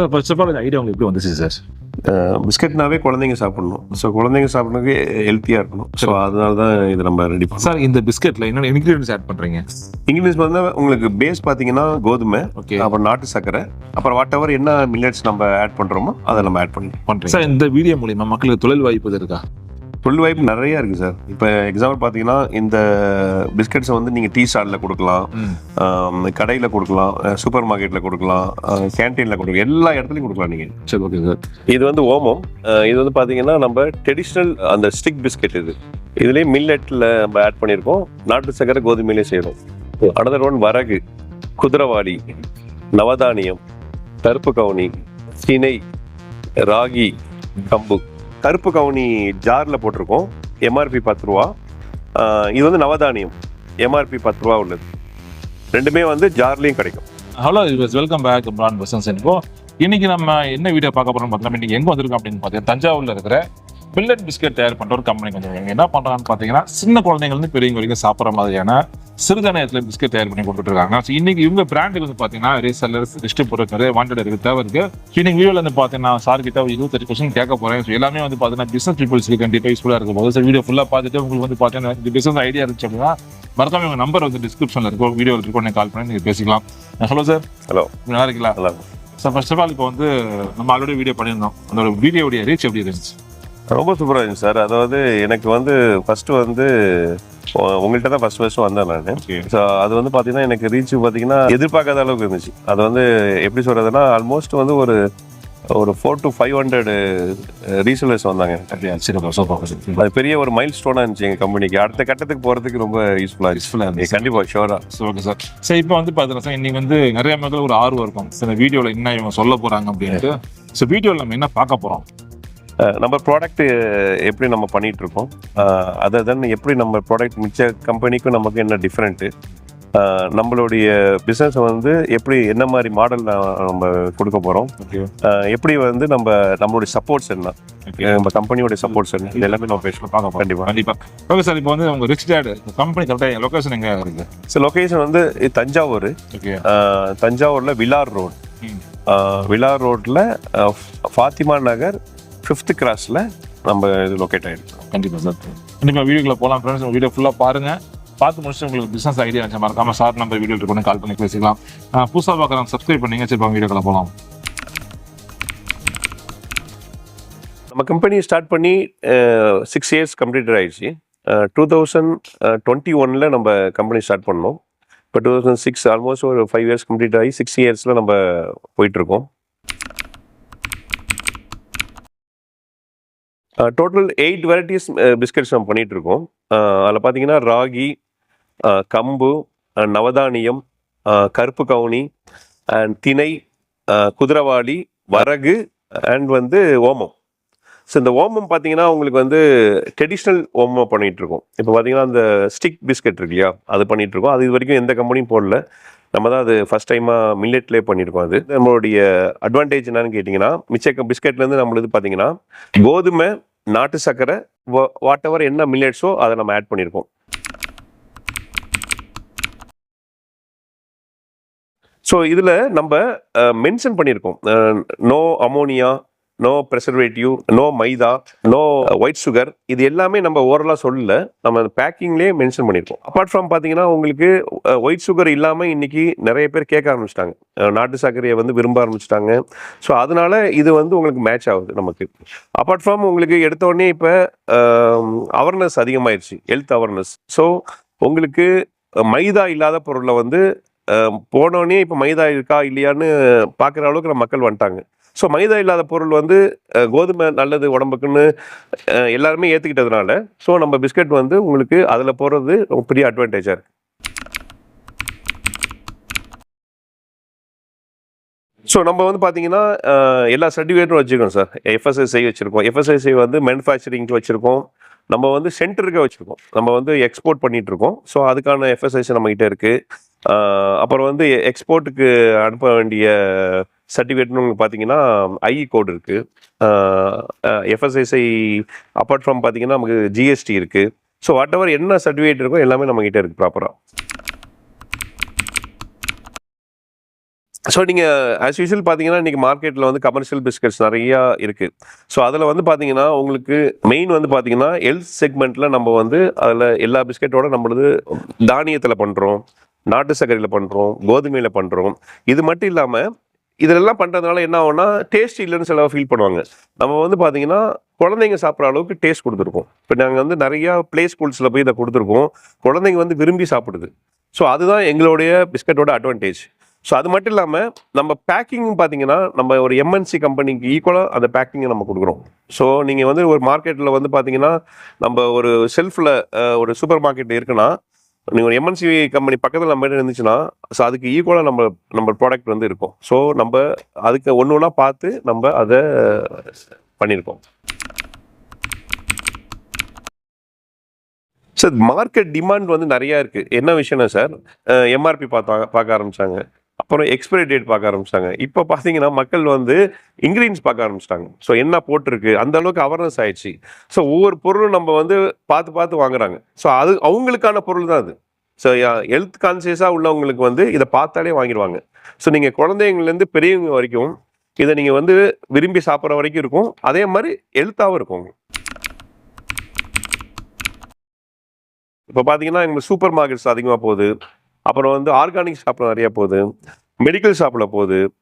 Sir first of all இந்த idea உங்களுக்கு எப்படி வந்துச்சு சார்? பிஸ்கட்னாவே குழந்தைங்க சாப்பிடணும். ஸோ குழந்தைங்க சாப்பிட்றதுக்கு ஹெல்த்தியாக இருக்கணும். ஸோ அதனால தான் இது நம்ம ரெடி பண்ணோம். சார் இந்த பிஸ்கெட்ல என்னென்ன இன்கிரீடியன்ஸ் ஆட் பண்றீங்க? இங்கிலீஷ் வந்து உங்களுக்கு பேஸ் பார்த்தீங்கன்னா கோதுமை ஓகே அப்புறம் நாட்டு சர்க்கரை அப்புறம் வாட் எவர் என்ன மில்லட்ஸ் நம்ம ஆட் பண்ணுறோமோ அதை நம்ம ஆட் பண்ணி பண்றீங்க. சார் இந்த வீடியோ மூலியமா மக்களுக்கு தொழில் வாய்ப்பு இருக்கா? தொழில் வாய்ப்பு நிறைய இருக்குது சார் இப்போ எக்ஸாம்பிள் பார்த்தீங்கன்னா இந்த பிஸ்கட்ஸை வந்து நீங்கள் டீ ஸ்டாலில் கொடுக்கலாம். கடையில் கொடுக்கலாம். சூப்பர் மார்க்கெட்டில் கொடுக்கலாம். கேன்டீனில் கொடுக்கலாம். எல்லா இடத்துலையும் கொடுக்கலாம் நீங்கள் சரி ஓகே சார் இது வந்து ஓமம். இது வந்து பாத்தீங்கன்னா நம்ம ட்ரெடிஷ்னல் அந்த ஸ்டிக் பிஸ்கெட் இது. இதுலயே மில்லட்ல நம்ம ஆட் பண்ணியிருக்கோம் நாட்டு சக்கரை கோதுமையிலே செய்யறோம். அனதர் ஒன் வரகு குதிரவாளி நவதானியம் கருப்பு கவுனி திணை ராகி கம்பு. கருப்பு கவுனி ஜாரில் போட்டிருக்கோம். எம்ஆர்பி பத்து ரூபா. இது வந்து நவதானியம். எம்ஆர்பி பத்து ரூபா உள்ளது. ரெண்டுமே வந்து ஜார்லேயும் கிடைக்கும். Hello use welcome back brand persons இப்போ இன்னைக்கு நம்ம என்ன வீடியோ பார்க்க போறோம் பார்த்தோம்னா இன்னைக்கு எங்கே வந்திருக்கோம் அப்படின்னு பார்த்தீங்கன்னா தஞ்சாவூரில் இருக்கிற பில்லட் பிஸ்கட் தயார் பண்ற ஒரு கம்பெனி கொஞ்சம் என்ன பண்றாங்கன்னு பார்த்தீங்கன்னா சின்ன குழந்தைங்க இருந்து பெரியவங்க வரைக்கும் சாப்பிட்ற மாதிரியான சிறுதானியத்தில் பிஸ்கட் தயார் பண்ணி கொடுத்துட்டு இருக்காங்க ஸோ இன்னைக்கு இவங்க பிராண்டுக்கு வந்து பார்த்தீங்கன்னா ரீசெல்லர்ஸ் டிஸ்ட்ரிபியூட்டர் நிறைய வாண்டட் இருக்கு தேவை இருக்கு. ஸோ இன்னைக்கு வீடியோல வந்து பார்த்தீங்கன்னா சார் கிட்ட ஒரு இருபத்தெட்டு கொஸ்டின் கேட்க போறேன். ஸோ எல்லாமே வந்து பார்த்தீங்கன்னா பிசினஸ் பீப்புள்ஸ்க்கு கண்டிப்பாக யூஸ்ஃபுல்லாக இருக்கும் போது ஸோ வீடியோ ஃபுல்லாக பார்த்துட்டு உங்களுக்கு வந்து பார்த்தீங்கன்னா பிசினஸ் ஐடியா இருந்துச்சு அப்படின்னா மறக்காம உங்க நம்பர் வந்து டிஸ்கிரிப்ஷன்ல இருக்கும். வீடியோவில் இருக்கும் கால் பண்ணி நீங்க பேசிக்கலாம். ஹலோ சார் ஹலோ நல்லா இருக்கீங்களா? நல்லா சார் ஃபர்ஸ்ட் ஆஃப் ஆல் இப்போ வந்து நம்ம ஆல்ரெடி வீடியோ பண்ணியிருந்தோம். அந்த வீடியோடைய ரீச் எப்படி இருந்துச்சு? ரொம்ப சூப்பராக இருந்துச்சு சார். அதாவது எனக்கு வந்து ஃபர்ஸ்ட் வந்து உங்கள்கிட்ட தான் ஃபர்ஸ்ட் ஃபர்ஸ்ட் வந்தேன் நான். ஸோ அது வந்து பார்த்தீங்கன்னா எனக்கு ரீச் பார்த்தீங்கன்னா எதிர்பார்க்காத அளவுக்கு இருந்துச்சு. அது வந்து எப்படி சொல்றதுன்னா ஆல்மோஸ்ட் வந்து ஒரு ஒரு four to five hundred resellers வந்தாங்க அது பெரிய ஒரு மைல் ஸ்டோனாக இருந்துச்சு எங்கள் கம்பெனிக்கு அடுத்த கட்டத்துக்கு போகிறதுக்கு ரொம்ப யூஸ்ஃபுல்லாக ஆ இருந்துச்சு. கண்டிப்பாக ஷோராக ஓகே சார் சரி இப்போ வந்து பார்த்தீங்கன்னா சார் இன்னைக்கு வந்து நிறைய மக்கள் ஒரு ஆர்வம் இருக்கும். சார் இந்த வீடியோவில் என்ன இவங்க சொல்ல போறாங்க அப்படின்ட்டு. ஸோ வீடியோவில் நம்ம என்ன பார்க்க போறோம்? நம்ம ப்ராடக்ட் எப்படி நம்ம பண்ணிட்டு இருக்கோம் அதை தென் எப்படி நம்ம ப்ராடக்ட் மிச்ச கம்பெனிக்கும் நமக்கு என்ன டிஃப்ரெண்ட்டு நம்மளுடைய பிஸ்னஸ் வந்து எப்படி என்ன மாதிரி மாடல் நம்ம கொடுக்க போகிறோம் எப்படி வந்து நம்ம நம்மளுடைய சப்போர்ட்ஸ் என்ன? நம்ம கம்பெனியோட சப்போர்ட்ஸ் என்ன? இது எல்லாமே நம்ம பேசலாம் பார்க்க போறோம். கண்டிப்பா. கண்டிப்பா. ஓகே சார் இப்போ வந்து உங்க ரிச் டேட் கம்பெனி கரெக்டாக லொகேஷன் எங்க இருக்கு? ஸோ லொகேஷன் வந்து தஞ்சாவூர். தஞ்சாவூர்ல விலார் ரோட். விலார் ரோட்ல ஃபாத்திமா நகர் ஃபிஃப்த் கிராஸ்ல நம்ம இது லொக்கேட் ஆயிருக்கு கண்டிப்பா சார். கண்டிப்பா வீடியோக்குள்ள போகலாம் ஃப்ரெண்ட்ஸ் வீடியோ ஃபுல்லா பாருங்க. பார்த்து முடிச்சுட்டு உங்களுக்கு பிசினஸ் ஐடியா வச்சா மறக்காம சார் நம்பர் வீடியோ இருக்கு கால் பண்ணி பேசிக்கலாம். அஹ் புதுசா பார்க்குறவங்க சப்ஸ்கிரைப் பண்ணீங்க சரி வீடியோக்குள்ள போகலாம் நம்ம கம்பெனி ஸ்டார்ட் பண்ணி சிக்ஸ் இயர்ஸ் கம்ப்ளீட்டட் ஆயிடுச்சு. டூ தௌசண்ட் டுவெண்ட்டி ஒனில் நம்ம கம்பெனி ஸ்டார்ட் பண்ணோம். இப்போ டூ தௌசண்ட் சிக்ஸ் ஆல்மோஸ்ட் ஒரு ஃபைவ் இயர்ஸ் கம்ப்ளீட் ஆகி சிக்ஸ் இயர்ஸில் நம்ம போயிட்டுருக்கோம் டோட்டல் எயிட் வெரைட்டிஸ் பிஸ்கட்ஸ் நம்ம பண்ணிகிட்டு இருக்கோம் அதில் பார்த்தீங்கன்னா ராகி கம்பு நவதானியம் கருப்பு கவுனி அண்ட் திணை குதிரவாளி வரகு அண்ட் வந்து ஓமம். ஸோ இந்த ஓமம் பார்த்தீங்கன்னா உங்களுக்கு வந்து ட்ரெடிஷ்னல் ஓமம் பண்ணிகிட்ருக்கோம் இப்போ பார்த்தீங்கன்னா அந்த ஸ்டிக் பிஸ்கட் இருக்கு இல்லையா அது பண்ணிகிட்ருக்கோம் அது இது வரைக்கும் எந்த கம்பெனியும் போடல. நம்ம தான் அது ஃபர்ஸ்ட் டைமாக மில்லெட்லேயே பண்ணியிருக்கோம் அது. நம்மளுடைய அட்வான்டேஜ் என்னன்னு கேட்டிங்கன்னா மிச்ச பிஸ்கெட்லேருந்து நம்மளுது பார்த்தீங்கன்னா கோதுமை நாட்டு சர்க்கரை வாட் எவர் என்ன மில்லட்ஸோ அதை நம்ம ஆட் பண்ணியிருக்கோம் ஸோ இதில் நம்ம மென்ஷன் பண்ணியிருக்கோம் no ammonia no preservative no maida no white sugar இது எல்லாமே நம்ம ஓரலாக சொல்லல. நம்ம பேக்கிங்லேயே மென்ஷன் பண்ணியிருக்கோம் அப்பார்ட் ஃப்ரம் பார்த்தீங்கன்னா உங்களுக்கு ஒயிட் சுகர் இல்லாமல் இன்னைக்கு நிறைய பேர் கேட்க ஆரம்பிச்சிட்டாங்க. Uh, நாட்டு சர்க்கரையை வந்து விரும்ப ஆரம்பிச்சிட்டாங்க. ஸோ அதனால இது வந்து உங்களுக்கு மேட்ச் ஆகுது நமக்கு. அப்பார்ட் ஃப்ரம் உங்களுக்கு எடுத்தோடனே இப்போ அவேர்னஸ் um, அதிகமாயிருச்சு. ஹெல்த் அவேர்னஸ் ஸோ உங்களுக்கு uh, மைதா இல்லாத பொருளை வந்து uh, போனோடனே இப்போ மைதா இருக்கா இல்லையான்னு பார்க்குற அளவுக்கு நம்ம மக்கள் வந்துட்டாங்க. ஸோ மைதா இல்லாத பொருள் வந்து கோதுமை நல்லது உடம்புக்குன்னு எல்லாருமே ஏற்றுக்கிட்டதுனால ஸோ நம்ம பிஸ்கட் வந்து உங்களுக்கு அதில் போடுறது ரொம்ப பெரிய அட்வான்டேஜாக இருக்குது ஸோ நம்ம வந்து பார்த்தீங்கன்னா எல்லா சர்டிஃபிகேட்டும் வச்சுருக்கோம் சார் எஃப்எஸ்எஸ்ஐ வச்சுருக்கோம். எஃப்எஸ்எஸ்ஐ வந்து மேனுஃபேக்சரிங்க்கு வச்சுருக்கோம். நம்ம வந்து சென்டருக்கு வச்சுருக்கோம். நம்ம வந்து எக்ஸ்போர்ட் பண்ணிகிட்ருக்கோம் இருக்கோம் ஸோ அதுக்கான எஃப்எஸ்எஸ்ஐ நம்மகிட்ட இருக்குது அப்புறம் வந்து எக்ஸ்போர்ட்டுக்கு அனுப்ப வேண்டிய சர்டிஃபிகேட்னு உங்களுக்கு பார்த்தீங்கன்னா ஐஇ கோட் இருக்குது எஃப்எஸ்எஸ்ஐ அப்பார்ட் ஃப்ரம் பார்த்தீங்கன்னா நமக்கு ஜிஎஸ்டி இருக்குது ஸோ வாட் எவர் என்ன சர்டிஃபிகேட் இருக்கோ எல்லாமே நம்மக்கிட்ட இருக்குது ப்ராப்பராக ஸோ நீங்கள் ஆஸ் யூஷுவல் பார்த்தீங்கன்னா இன்றைக்கி மார்க்கெட்டில் வந்து கமர்ஷியல் பிஸ்கட்ஸ் நிறையா இருக்குது ஸோ அதில் வந்து பார்த்தீங்கன்னா உங்களுக்கு மெயின் வந்து பார்த்தீங்கன்னா ஹெல்த் செக்மெண்ட்டில் நம்ம வந்து அதில் எல்லா பிஸ்கெட்டோட நம்மளது தானியத்தில் பண்ணுறோம் நாட்டு சர்க்கரையில் பண்ணுறோம் கோதுமையில் பண்ணுறோம் இது மட்டும் இல்லாமல் இதெல்லாம் பண்ணுறதுனால என்ன ஆகும்னா டேஸ்ட் இல்லைன்னு சில ஃபீல் பண்ணுவாங்க. நம்ம வந்து பார்த்தீங்கன்னா குழந்தைங்க சாப்பிட்ற அளவுக்கு டேஸ்ட் கொடுத்துருக்கோம் இப்போ நாங்கள் வந்து நிறையா ப்ளே ஸ்கூல்ஸில் போய் இதை கொடுத்துருக்கோம் குழந்தைங்க வந்து விரும்பி சாப்பிடுது. ஸோ அதுதான் எங்களுடைய பிஸ்கட்டோட அட்வான்டேஜ் ஸோ அது மட்டும் இல்லாமல் நம்ம பேக்கிங் பார்த்தீங்கன்னா நம்ம ஒரு எம்என்சி கம்பெனிக்கு ஈக்குவலாக அந்த பேக்கிங்கை நம்ம கொடுக்குறோம். ஸோ நீங்கள் வந்து ஒரு மார்க்கெட்டில் வந்து பார்த்தீங்கன்னா நம்ம ஒரு செல்ஃபில் ஒரு சூப்பர் மார்க்கெட் இருக்குன்னா நீங்கள் ஒரு எம்என்சி கம்பெனி பக்கத்தில் நம்ம இருந்துச்சுன்னா ஸோ அதுக்கு ஈக்குவலாக நம்ம நம்ம ப்ராடக்ட் வந்து இருக்கும். ஸோ நம்ம அதுக்கு ஒன்று ஒன்றா பார்த்து நம்ம அதை பண்ணியிருக்கோம். சார் மார்க்கெட் டிமாண்ட் வந்து நிறையா இருக்குது என்ன விஷயம்னா சார் எம்ஆர்பி பார்த்தா பார்க்க ஆரம்பிச்சாங்க. அப்புறம் எக்ஸ்பைரி டேட் பார்க்க ஆரம்பிச்சாங்க இப்போ பார்த்தீங்கன்னா மக்கள் வந்து இன்க்ரீடியன்ஸ் பார்க்க ஆரம்பிச்சிட்டாங்க. ஸோ என்ன போட்டிருக்கு? அந்த அளவுக்கு அவேர்னஸ் ஆயிடுச்சு. ஸோ ஒவ்வொரு பொருளும் நம்ம வந்து பார்த்து பார்த்து வாங்குறாங்க. ஸோ அது அவங்களுக்கான பொருள் தான் அது. ஸோ ஹெல்த் கான்சியஸாக உள்ளவங்களுக்கு வந்து இதை பார்த்தாலே வாங்கிடுவாங்க. ஸோ நீங்கள் குழந்தைங்கள்லேருந்து பெரியவங்க வரைக்கும் இதை நீங்கள் வந்து விரும்பி சாப்பிட்ற வரைக்கும் இருக்கும். அதே மாதிரி ஹெல்த்தாகவும் இருக்கும். இப்போ பார்த்தீங்கன்னா எங்களுக்கு சூப்பர் மார்க்கெட்ஸ் அதிகமாக போகுது. அப்புறம் வந்து ஆர்கானிக் ஷாப்பில் நிறைய போகுது. மெடிக்கல் ஷாப்பில் போகுது.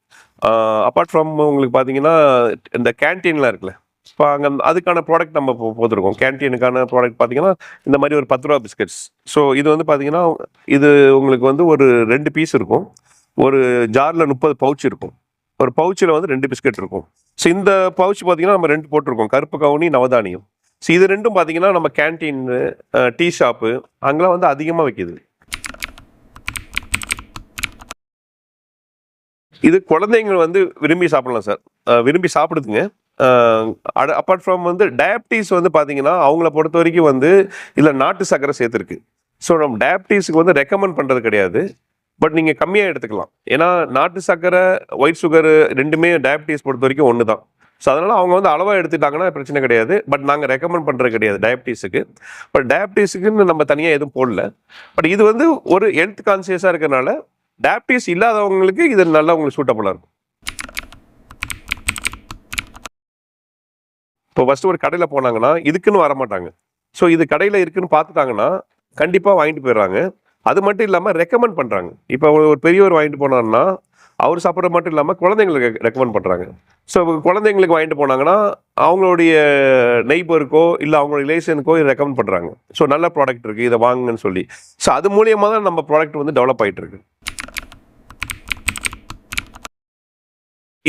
அப்பார்ட் ஃப்ரம் உங்களுக்கு பார்த்தீங்கன்னா இந்த கேன்டீன்லாம் இருக்குல்ல. இப்போ அங்கே அதுக்கான ப்ராடக்ட் நம்ம போ- போட்டிருக்கோம். கேன்டீனுக்கான ப்ராடக்ட் பார்த்தீங்கன்னா இந்த மாதிரி ஒரு பத்து ரூபா பிஸ்கட்ஸ் ஸோ இது வந்து பார்த்தீங்கன்னா இது உங்களுக்கு வந்து ஒரு ரெண்டு பீஸ் இருக்கும். ஒரு ஜாரில் முப்பது பவுச் இருக்கும். ஒரு பவுச்சில் வந்து ரெண்டு பிஸ்கட் இருக்கும். ஸோ இந்த பவுச் பார்த்தீங்கன்னா நம்ம ரெண்டு போட்டிருக்கோம். கருப்பு கவுனி நவதானியம். ஸோ இது ரெண்டும் பார்த்தீங்கன்னா நம்ம கேன்டீன் டீ ஷாப்பு அங்கெல்லாம் வந்து அதிகமாக வைக்கிது. இது குழந்தைங்க வந்து விரும்பி சாப்பிடலாம் சார் விரும்பி சாப்பிடுதுங்க. அப்பார்ட் ஃப்ரம் வந்து டயபிட்டிஸ் வந்து பார்த்தீங்கன்னா அவங்கள பொறுத்த வரைக்கும் வந்து இதில் நாட்டு சர்க்கரை சேர்த்துருக்கு. ஸோ நம்ம டயபிட்டிஸுக்கு வந்து ரெக்கமெண்ட் பண்ணுறது கிடையாது. பட் நீங்கள் கம்மியாக எடுத்துக்கலாம். ஏன்னா நாட்டு சர்க்கரை ஒயிட் சுகர் ரெண்டுமே டயபிட்டிஸ் பொறுத்த வரைக்கும் ஒன்று தான் ஸோ அதனால் அவங்க வந்து அளவாக எடுத்துட்டாங்கன்னா பிரச்சனை கிடையாது. பட் நாங்கள் ரெக்கமெண்ட் பண்ணுறது கிடையாது டயபிட்டிஸுக்கு பட் டயபிட்டிஸுக்குன்னு நம்ம தனியாக எதுவும் போடல. பட் இது வந்து ஒரு ஹெல்த் கான்சியஸாக இருக்கிறனால டயபிட்டிஸ் இல்லாதவங்களுக்கு இது நல்லா உங்களுக்கு சூட்டபுளாக இருக்கும். இப்போ ஃபஸ்ட்டு ஒரு கடையில் போனாங்கன்னா இதுக்குன்னு வர மாட்டாங்க ஸோ இது கடையில் இருக்குன்னு பார்த்துட்டாங்கன்னா கண்டிப்பாக வாங்கிட்டு போயிடுறாங்க. அது மட்டும் இல்லாமல் ரெக்கமெண்ட் பண்ணுறாங்க இப்போ ஒரு பெரியவர் வாங்கிட்டு போனாருன்னா அவர் சாப்பிட்றது மட்டும் இல்லாமல் குழந்தைங்களுக்கு ரெக்கமெண்ட் பண்ணுறாங்க ஸோ குழந்தைங்களுக்கு வாங்கிட்டு போனாங்கன்னா அவங்களுடைய நெய்பருக்கோ இல்லை அவங்களோட ரிலேஷனுக்கோ இதை ரெக்கமெண்ட் பண்ணுறாங்க ஸோ நல்ல ப்ராடக்ட் இருக்குது இதை வாங்குங்கன்னு சொல்லி. ஸோ அது மூலியமாக தான் நம்ம ப்ராடக்ட் வந்து டெவலப் ஆகிட்டு இருக்கு.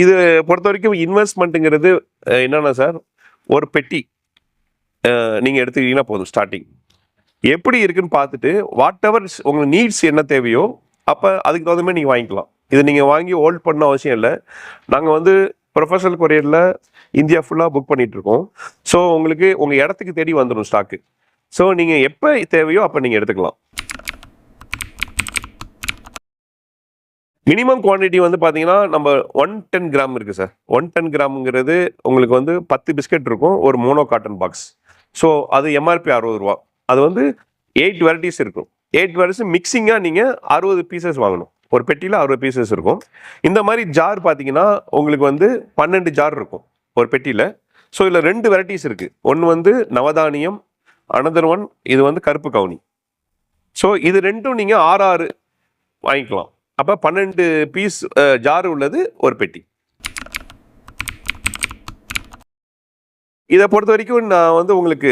இது பொறுத்த வரைக்கும் இன்வெஸ்ட்மெண்ட்டுங்கிறது என்னென்னா சார் ஒரு பெட்டி நீங்கள் எடுத்துக்கிட்டீங்கன்னா போதும் ஸ்டார்டிங் எப்படி இருக்குன்னு பார்த்துட்டு வாட் எவர் உங்களுக்கு நீட்ஸ் என்ன தேவையோ அப்போ அதுக்கு தகுந்த மாதிரி நீங்கள் வாங்கிக்கலாம். இது நீங்கள் வாங்கி ஹோல்ட் பண்ண அவசியம் இல்லை. நாங்கள் வந்து ப்ரொஃபஷனல் கொரியரில் இந்தியா ஃபுல்லாக புக் பண்ணிகிட்ருக்கோம் இருக்கோம். ஸோ உங்களுக்கு உங்கள் இடத்துக்கு தேடி வந்துடும் ஸ்டாக்கு ஸோ நீங்கள் எப்போ தேவையோ அப்போ நீங்கள் எடுத்துக்கலாம். மினிமம் குவாண்டிட்டி வந்து பார்த்தீங்கன்னா நம்ம ஒன் டென் கிராம் இருக்குது சார் ஒன் டென் கிராம்ங்கிறது உங்களுக்கு வந்து பத்து பிஸ்கட் இருக்கும் ஒரு மோனோ காட்டன் பாக்ஸ் ஸோ அது எம்ஆர்பி அறுபது ரூபா. அது வந்து எயிட் வெரைட்டிஸ் இருக்கும். எயிட் வெரைட்டிஸ் மிக்சிங்காக நீங்கள் அறுபது பீசஸ் வாங்கணும். ஒரு பெட்டியில் அறுபது பீசஸ் இருக்கும். இந்த மாதிரி ஜார் பார்த்தீங்கன்னா உங்களுக்கு வந்து பன்னெண்டு ஜார் இருக்கும் ஒரு பெட்டியில். ஸோ இதில் ரெண்டு வெரைட்டிஸ் இருக்குது ஒன்று வந்து நவதானியம் அனதர் ஒன் இது வந்து கருப்பு கவுனி. ஸோ இது ரெண்டும் நீங்கள் ஆறு ஆறு வாங்கிக்கலாம். அப்போ பன்னெண்டு பீஸ் ஜார் உள்ளது ஒரு பெட்டி. இதை பொறுத்த வரைக்கும் நான் வந்து உங்களுக்கு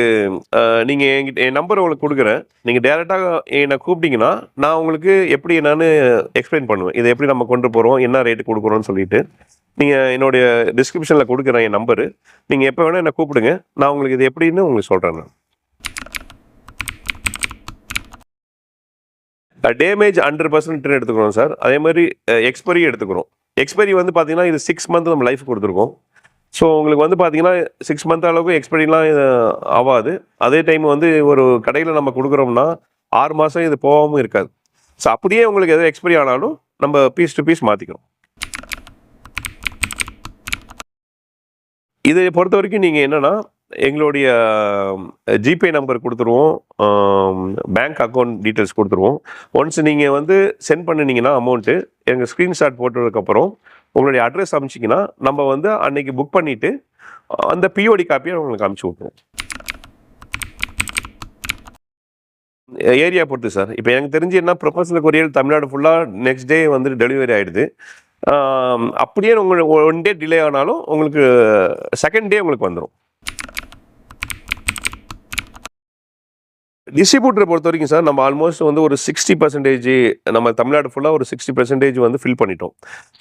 நீங்கள் என்கிட்ட என் நம்பர் உங்களுக்கு கொடுக்குறேன். நீங்கள் டேரெக்டாக என்னை கூப்பிட்டீங்கன்னா நான் உங்களுக்கு எப்படி என்னன்னு எக்ஸ்பிளைன் பண்ணுவேன். இதை எப்படி நம்ம கொண்டு போகிறோம் என்ன ரேட்டு கொடுக்குறோம்னு சொல்லிட்டு. நீங்கள் என்னுடைய டிஸ்கிரிப்ஷனில் கொடுக்குறேன் என் நம்பரு நீங்கள் எப்போ வேணால் என்னை கூப்பிடுங்க. நான் உங்களுக்கு இது எப்படின்னு உங்களுக்கு சொல்கிறேன் நான். டேமேஜ் ஹண்ட்ரட் பர்சன்ட் எடுத்துக்கிறோம் சார் அதே மாதிரி எக்ஸ்பரி எடுத்துக்கிறோம். எக்ஸ்பைரி வந்து பார்த்தீங்கன்னா இது சிக்ஸ் மந்த் நம்ம லைஃப் கொடுத்துருக்கோம். ஸோ உங்களுக்கு வந்து பார்த்தீங்கன்னா சிக்ஸ் மந்த் அளவுக்கு எக்ஸ்பைரிலாம் ஆகாது அதே டைம் வந்து ஒரு கடையில் நம்ம கொடுக்குறோம்னா ஆறு மாதம் இது போகாமல் இருக்காது. ஸோ அப்படியே உங்களுக்கு எதாவது எக்ஸ்பைரி ஆனாலும் நம்ம பீஸ் டு பீஸ் மாற்றிக்கிறோம் இதை பொறுத்த வரைக்கும் நீங்கள் என்னென்னா எங்களுடைய ஜிபே நம்பர் கொடுத்துருவோம். பேங்க் அக்கௌண்ட் டீட்டெயில்ஸ் கொடுத்துருவோம். ஒன்ஸ் நீங்கள் வந்து சென்ட் பண்ணினீங்கன்னா அமௌண்ட்டு எங்கள் ஸ்க்ரீன்ஷாட் போட்டதுக்கப்புறம் உங்களுடைய அட்ரஸ் அமிச்சிங்கன்னா நம்ம வந்து அன்னைக்கு புக் பண்ணிவிட்டு அந்த பிஓடி காப்பியை உங்களுக்கு அனுப்பிச்சி விட்ருவோம் ஏரியா பொறுத்து சார் இப்போ எனக்கு தெரிஞ்சு என்ன ப்ரொஃபஷனல் கொரியர் தமிழ்நாடு ஃபுல்லாக நெக்ஸ்ட் டே வந்து டெலிவரி ஆகிடுது அப்படியே உங்களுக்கு ஒன் டே டிலே ஆனாலும் உங்களுக்கு செகண்ட் டே உங்களுக்கு வந்துடும் டிஸ்ட்ரிபியூட்டரை பொறுத்த வரைக்கும் சார் நம்ம ஆல்மோஸ்ட் வந்து ஒரு சிக்ஸ்டி பர்சன்டேஜ் நம்ம தமிழ்நாடு ஃபுல்லாக ஒரு சிக்ஸ்டி பர்சன்டேஜ் வந்து ஃபில் பண்ணிட்டோம்.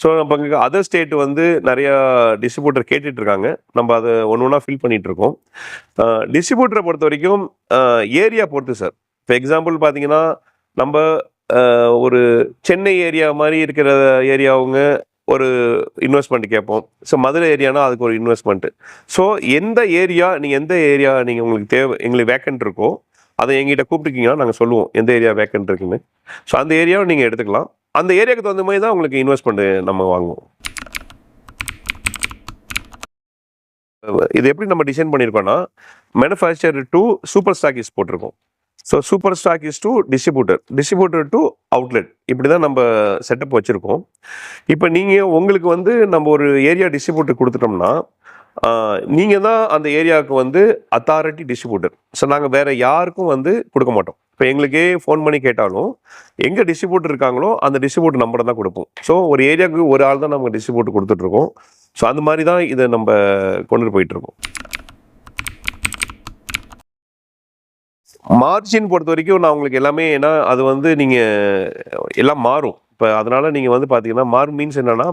ஸோ நம்ம இங்கே அதர் ஸ்டேட் வந்து நிறையா டிஸ்ட்ரிபியூட்டர் கேட்டுட்டு இருக்காங்க நம்ம அதை ஒன்று ஒன்றா ஃபில் பண்ணிட்டு இருக்கோம் டிஸ்ட்ரிபியூட்டரை பொறுத்த வரைக்கும் ஏரியா பொறுத்து சார். இப்போ எக்ஸாம்பிள் பார்த்தீங்கன்னா நம்ம ஒரு சென்னை ஏரியா மாதிரி இருக்கிற ஏரியாவுங்க ஒரு இன்வெஸ்ட்மெண்ட் கேட்போம். ஸோ மதுரை ஏரியானா அதுக்கு ஒரு இன்வெஸ்ட்மெண்ட்டு ஸோ எந்த ஏரியா நீங்கள் எந்த ஏரியா நீங்கள் உங்களுக்கு தேவை எங்களுக்கு வேக்கன்ட் இருக்கோ அதை எங்கிட்ட கூப்பிட்டுருக்கீங்கன்னா நாங்கள் சொல்லுவோம். எந்த ஏரியா வேக்கன்ட் இருக்குன்னு. ஸோ அந்த ஏரியாவை நீங்கள் எடுத்துக்கலாம். அந்த ஏரியாவுக்கு தகுந்த மாதிரி தான் உங்களுக்கு இன்வெஸ்ட்மெண்ட் நம்ம வாங்குவோம். இது எப்படி நம்ம டிசைன் பண்ணியிருக்கோம்னா மேனுஃபேக்சர் டு சூப்பர் ஸ்டாக்கிஸ் போட்டிருக்கோம். So super stockists to distributor distributor to outlet இப்படி தான் நம்ம செட்டப் வச்சுருக்கோம். இப்போ நீங்கள் உங்களுக்கு வந்து நம்ம ஒரு ஏரியா டிஸ்ட்ரிபியூட்டர் கொடுத்துட்டோம்னா நீங்கள் தான் அந்த ஏரியாவுக்கு வந்து அத்தாரிட்டி டிஸ்ட்ரிபியூட்டர் ஸோ நாங்கள் வேறு யாருக்கும் வந்து கொடுக்க மாட்டோம். இப்போ எங்களுக்கே ஃபோன் பண்ணி கேட்டாலும் எங்கே டிஸ்ட்ரிபியூட்டர் இருக்காங்களோ அந்த டிஸ்ட்ரிபியூட்டர் நம்பரை தான் கொடுப்போம். ஸோ ஒரு ஏரியாவுக்கு ஒரு ஆள் தான் நம்ம டிஸ்ட்ரிபியூட்டர் கொடுத்துட்ருக்கோம். ஸோ அந்த மாதிரி தான் இதை நம்ம கொண்டு போயிட்டுருக்கோம் மார்ஜின் பொறுத்த வரைக்கும் நான் உங்களுக்கு எல்லாமே ஏன்னா அது வந்து நீங்கள் எல்லாம் மாறும். இப்போ அதனால் நீங்கள் வந்து பார்த்தீங்கன்னா மார்க் மீன்ஸ் என்னென்னா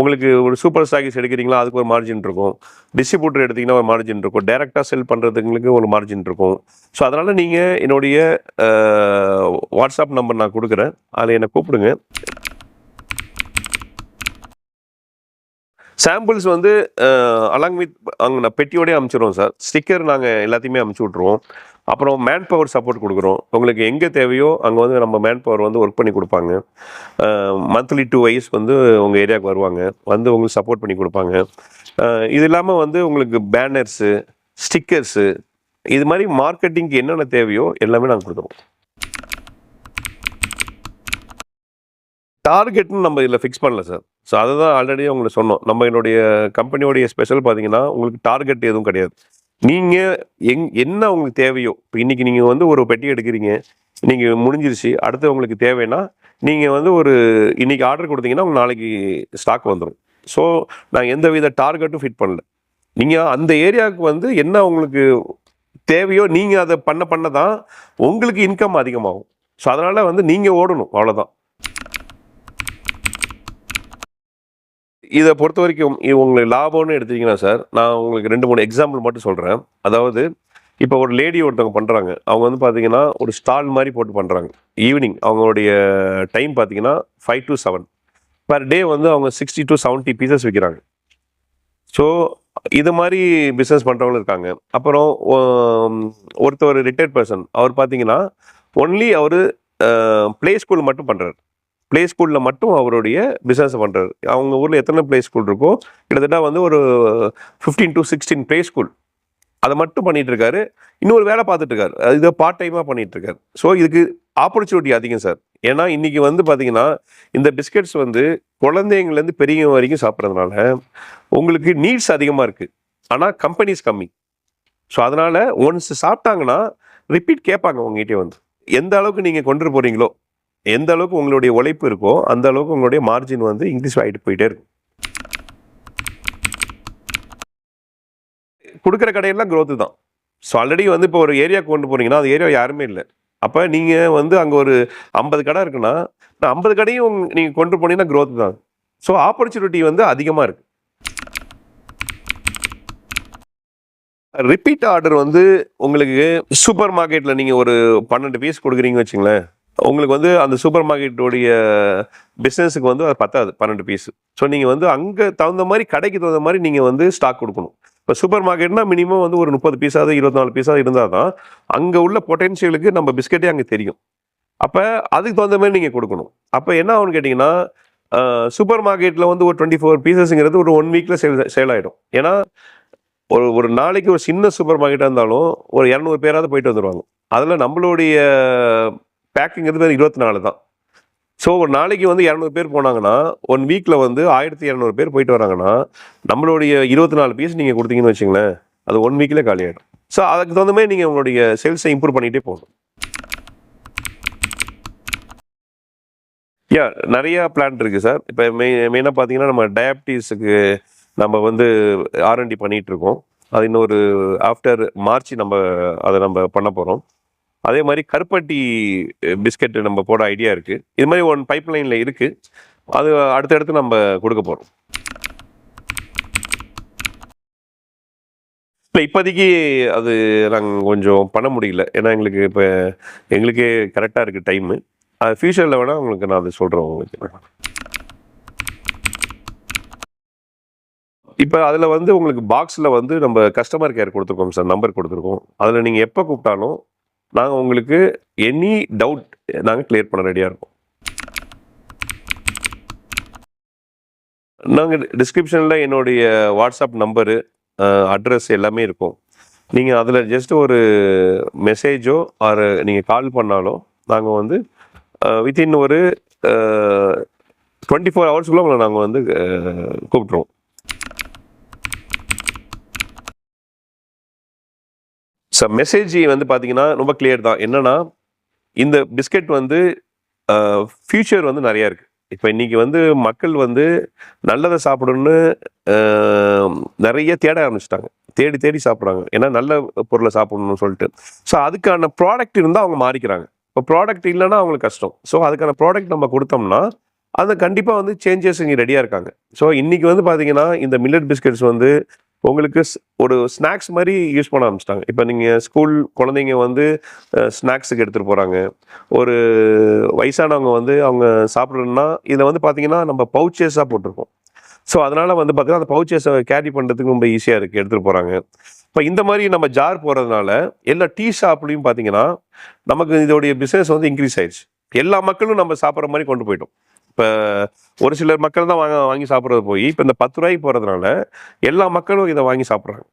உங்களுக்கு ஒரு சூப்பர் ஸ்டாக்கிஸ் எடுக்கிறீங்களா அதுக்கு ஒரு மார்ஜின் இருக்கும். டிஸ்ட்ரிபியூட்டர் எடுத்தீங்கன்னா ஒரு மார்ஜின் இருக்கும். டைரெக்டாக செல் பண்ணுறதுங்களுக்கு ஒரு மார்ஜின் இருக்கும். ஸோ அதனால் நீங்கள் என்னுடைய வாட்ஸ்அப் நம்பர் நான் கொடுக்குறேன். அதில் என்னை கூப்பிடுங்க. சாம்பிள்ஸ் வந்து அலாங் வித் அங்கே நான் பெட்டியோடய அனுப்பிச்சிடுவோம் சார். ஸ்டிக்கர் நாங்கள் எல்லாத்தையுமே அமுச்சு விட்ருவோம் அப்புறம் மேன் பவர் சப்போர்ட் கொடுக்குறோம். உங்களுக்கு எங்கே தேவையோ அங்கே வந்து நம்ம மேன் பவர் வந்து ஒர்க் பண்ணி கொடுப்பாங்க. மந்த்லி டூ வைஸ் வந்து உங்கள் ஏரியாவுக்கு வருவாங்க. வந்து உங்களுக்கு சப்போர்ட் பண்ணி கொடுப்பாங்க. இது இல்லாமல் வந்து உங்களுக்கு பேனர்ஸு ஸ்டிக்கர்ஸு இது மாதிரி மார்க்கெட்டிங்க்கு என்னென்ன தேவையோ எல்லாமே நாங்கள் கொடுத்துருவோம். டார்கெட்னு நம்ம இதில் ஃபிக்ஸ் பண்ணல சார் ஸோ அதை தான் ஆல்ரெடி உங்களுக்கு சொன்னோம். நம்ம என்னுடைய கம்பெனியோடைய ஸ்பெஷல் பார்த்தீங்கன்னா உங்களுக்கு டார்கெட் எதுவும் கிடையாது. நீங்கள் எங் என்ன உங்களுக்கு தேவையோ இப்போ இன்றைக்கி நீங்கள் வந்து ஒரு பெட்டி எடுக்கிறீங்க நீங்கள் முடிஞ்சிருச்சு அடுத்து உங்களுக்கு தேவைன்னா நீங்கள் வந்து ஒரு இன்றைக்கி ஆர்டர் கொடுத்தீங்கன்னா உங்களுக்கு நாளைக்கு ஸ்டாக் வந்துடும் ஸோ நான் எந்த வித டார்கெட்டும் ஃபிட் பண்ணல. நீங்கள் அந்த ஏரியாவுக்கு வந்து என்ன உங்களுக்கு தேவையோ நீங்கள் அதை பண்ண பண்ண தான் உங்களுக்கு இன்கம் அதிகமாகும். ஸோ அதனால் வந்து நீங்கள் ஓடணும் அவ்வளோதான் இதை பொறுத்த வரைக்கும் உங்களுக்கு லாபம்னு எடுத்தீங்கன்னா சார் நான் உங்களுக்கு ரெண்டு மூணு எக்ஸாம்பிள் மட்டும் சொல்கிறேன் அதாவது இப்போ ஒரு லேடி ஒருத்தவங்க பண்ணுறாங்க அவங்க வந்து பார்த்தீங்கன்னா ஒரு ஸ்டால் மாதிரி போட்டு பண்ணுறாங்க ஈவினிங் அவங்களுடைய டைம் பார்த்தீங்கன்னா five to seven per day வந்து அவங்க சிக்ஸ்டி டு செவன்ட்டி பீசஸ் விற்கிறாங்க ஸோ இது மாதிரி பிஸ்னஸ் பண்ணுறவங்களும் இருக்காங்க. அப்புறம் ஒருத்தர் ரிட்டையர்ட் பர்சன் அவர் பார்த்தீங்கன்னா ஒன்லி அவர் ப்ளே ஸ்கூல் மட்டும் பண்ணுறாரு ப்ளே ஸ்கூலில் மட்டும் அவருடைய பிஸ்னஸ் பண்ணுறாரு அவங்க ஊரில் எத்தனை ப்ளே ஸ்கூல் இருக்கோ கிட்டத்தட்ட வந்து ஒரு fifteen to sixteen play school அதை மட்டும் பண்ணிட்டு இருக்காரு இன்னொரு வேலை பார்த்துட்டு இருக்காரு இதை பார்ட் டைமாக பண்ணிட்டு இருக்காரு ஸோ இதுக்கு ஆப்பர்ச்சுனிட்டி அதிகம் சார் ஏன்னா இன்னைக்கு வந்து பார்த்தீங்கன்னா இந்த பிஸ்கட்ஸ் வந்து குழந்தைங்கலேருந்து பெரியவங்க வரைக்கும் சாப்பிட்றதுனால உங்களுக்கு நீட்ஸ் அதிகமாக இருக்குது ஆனால் கம்பெனிஸ் கம்மி. ஸோ அதனால் ஒன்ஸ் சாப்பிட்டாங்கன்னா ரிப்பீட் கேட்பாங்க உங்ககிட்டே வந்து. எந்த அளவுக்கு நீங்கள் கொண்டு போகிறீங்களோ எந்த அளவுக்கு உங்களுடைய உழைப்பு இருக்கோ அந்த அளவுக்கு உங்களுடைய மார்ஜின் வந்து இன்க்ரீஸ் ஆகிட்டு போயிட்டே இருக்கும். கொடுக்குற கடையெல்லாம் க்ரோத்து தான். ஸோ ஆல்ரெடி வந்து இப்போ ஒரு ஏரியா கொண்டு போகிறீங்கன்னா அந்த ஏரியா யாருமே இல்லை. அப்போ நீங்கள் வந்து அங்கே ஒரு ஐம்பது கடை இருக்குன்னா ஐம்பது கடையும் நீங்கள் கொண்டு போனீங்கன்னா க்ரோத் தான். ஸோ ஆப்பர்ச்சுனிட்டி வந்து அதிகமாக இருக்கு. ரிப்பீட் ஆர்டர் வந்து உங்களுக்கு சூப்பர் மார்க்கெட்டில் நீங்கள் ஒரு பன்னெண்டு பீஸ் கொடுக்குறீங்க வச்சுங்களேன். உங்களுக்கு வந்து அந்த சூப்பர் மார்க்கெட்டுடைய பிஸ்னஸுக்கு வந்து அது பத்தாது பன்னெண்டு பீஸ் ஸோ நீங்கள் வந்து அங்கே தகுந்த மாதிரி கடைக்கு தகுந்த மாதிரி நீங்கள் வந்து ஸ்டாக் கொடுக்கணும். இப்போ சூப்பர் மார்க்கெட்னா மினிமம் வந்து ஒரு முப்பது பீஸாவது இருபத்தி நாலு பீஸாவது இருந்தால் தான் அங்கே உள்ள பொட்டென்ஷியலுக்கு நம்ம பிஸ்கெட்டே அங்கே தெரியும். அப்போ அதுக்கு தகுந்த மாதிரி நீங்கள் கொடுக்கணும். அப்போ என்ன ஆகும்னு கேட்டிங்கன்னா சூப்பர் மார்க்கெட்டில் வந்து ஒரு டுவெண்ட்டி ஃபோர் பீசஸ்ங்கிறது ஒரு ஒன் வீக்கில் சேல் சேல் ஆகிடும் ஏன்னா ஒரு ஒரு நாளைக்கு ஒரு சின்ன சூப்பர் மார்க்கெட்டாக இருந்தாலும் ஒரு இரநூறு பேராவது போயிட்டு வந்துடுவாங்க அதில் நம்மளுடைய பேக்கிங்கிறது வந்து இருபத்தி நாலு தான். ஸோ ஒரு நாளைக்கு வந்து இரநூறு பேர் போனாங்கன்னா ஒன் வீக்கில் வந்து ஆயிரத்தி இரநூறு பேர் போயிட்டு வராங்கன்னா நம்மளுடைய இருபத்தி நாலு பீஸ் நீங்கள் கொடுத்தீங்கன்னு வச்சுங்களேன் அது ஒன் வீக்கில் காலி ஆகிடும் ஸோ அதுக்கு தகுந்த மாதிரி நீங்கள் உங்களுடைய சேல்ஸை இம்ப்ரூவ் பண்ணிகிட்டே போகணும். யா நிறையா பிளான் இருக்குது சார் இப்போ மெய் மெயினாக பார்த்தீங்கன்னா நம்ம டயபிட்டிஸுக்கு நம்ம வந்து ஆர்என்டி பண்ணிகிட்ருக்கோம் அது இன்னொரு ஆஃப்டர் மார்ச் நம்ம அதை நம்ம பண்ண போகிறோம் அதே மாதிரி கருப்பட்டி பிஸ்கட் நம்ம போட ஐடியா இருக்குது இது மாதிரி ஒன் பைப் லைனில் இருக்குது அது அடுத்தடுத்து நம்ம கொடுக்க போகிறோம் இல்லை இப்போதைக்கு அது நாங்கள் கொஞ்சம் பண்ண முடியல. ஏன்னா எங்களுக்கு இப்போ எங்களுக்கே கரெக்டாக இருக்குது டைமு அது ஃபியூச்சரில் வேணால் உங்களுக்கு நான் அதை சொல்கிறேன் உங்களுக்கு. இப்போ அதில் வந்து உங்களுக்கு பாக்ஸில் வந்து நம்ம கஸ்டமர் கேர் கொடுத்துருக்கோம் சார் நம்பர் கொடுத்துருக்கோம். அதில் நீங்கள் எப்போ கூப்பிட்டாலும் நாங்கள் உங்களுக்கு எனி டவுட் நாங்கள் கிளியர் பண்ண ரெடியாக இருக்கோம். நாங்கள் டிஸ்கிரிப்ஷனில் என்னுடைய வாட்ஸ்அப் நம்பரு அட்ரஸ் எல்லாமே இருக்கும். நீங்கள் அதில் ஜஸ்ட் ஒரு மெசேஜோ ஆர் நீங்கள் கால் பண்ணாலும் நாங்கள் வந்து வித்தின் ஒரு டுவெண்ட்டி ஃபோர் ஹவர்ஸ்க்குள்ளே உங்களை நாங்கள் வந்து கூப்பிட்ருவோம் ஸோ மெசேஜ் வந்து பார்த்தீங்கன்னா ரொம்ப கிளியர் தான். என்னன்னா இந்த பிஸ்கட் வந்து ஃபியூச்சர் வந்து நிறையா இருக்குது இப்போ இன்றைக்கி வந்து மக்கள் வந்து நல்லதை சாப்பிடணும்னு நிறைய தேட ஆரம்பிச்சிட்டாங்க. தேடி தேடி சாப்பிட்றாங்க. ஏன்னா நல்ல பொருளை சாப்பிடணும்னு சொல்லிட்டு. ஸோ அதுக்கான ப்ராடக்ட் இருந்தால் அவங்க மாறிக்கிறாங்க. இப்போ ப்ராடக்ட் இல்லைன்னா அவங்களுக்கு கஷ்டம். ஸோ அதுக்கான ப்ராடக்ட் நம்ம கொடுத்தோம்னா அது கண்டிப்பாக வந்து சேஞ்சஸ் இங்கே ரெடியாக இருக்காங்க. ஸோ இன்றைக்கி வந்து பார்த்தீங்கன்னா இந்த மில்லட் பிஸ்கட்ஸ் வந்து உங்களுக்கு ஸ்- ஒரு ஸ்நாக்ஸ் மாதிரி யூஸ் பண்ண ஆரம்பிச்சிட்டாங்க. இப்போ நீங்கள் ஸ்கூல் குழந்தைங்க வந்து ஸ்நாக்ஸுக்கு எடுத்துகிட்டு போகிறாங்க ஒரு வயசானவங்க வந்து அவங்க சாப்பிட்றதுன்னா இதில் வந்து பார்த்தீங்கன்னா நம்ம பவுச்சஸாக போட்டிருக்கோம். ஸோ அதனால் வந்து பார்த்தீங்கன்னா அந்த பவுச்சஸை கேரி பண்ணுறதுக்கு ரொம்ப ஈஸியாக இருக்குது எடுத்துகிட்டு போகிறாங்க இப்போ இந்த மாதிரி நம்ம ஜார் போகிறதுனால எல்லா டீ ஷாப்லையும் பார்த்தீங்கன்னா நமக்கு இதோடைய பிஸ்னஸ் வந்து இன்க்ரீஸ் ஆயிடுச்சு. எல்லா மக்களும் நம்ம சாப்பிட்ற மாதிரி கொண்டு போயிட்டோம். இப்போ ஒரு சிலர் மக்கள் தான் வாங்க வாங்கி சாப்பிட்றது போய் இப்போ இந்த பத்து ரூபாய்க்கு போகிறதுனால எல்லா மக்களும் இதை வாங்கி சாப்பிட்றாங்க.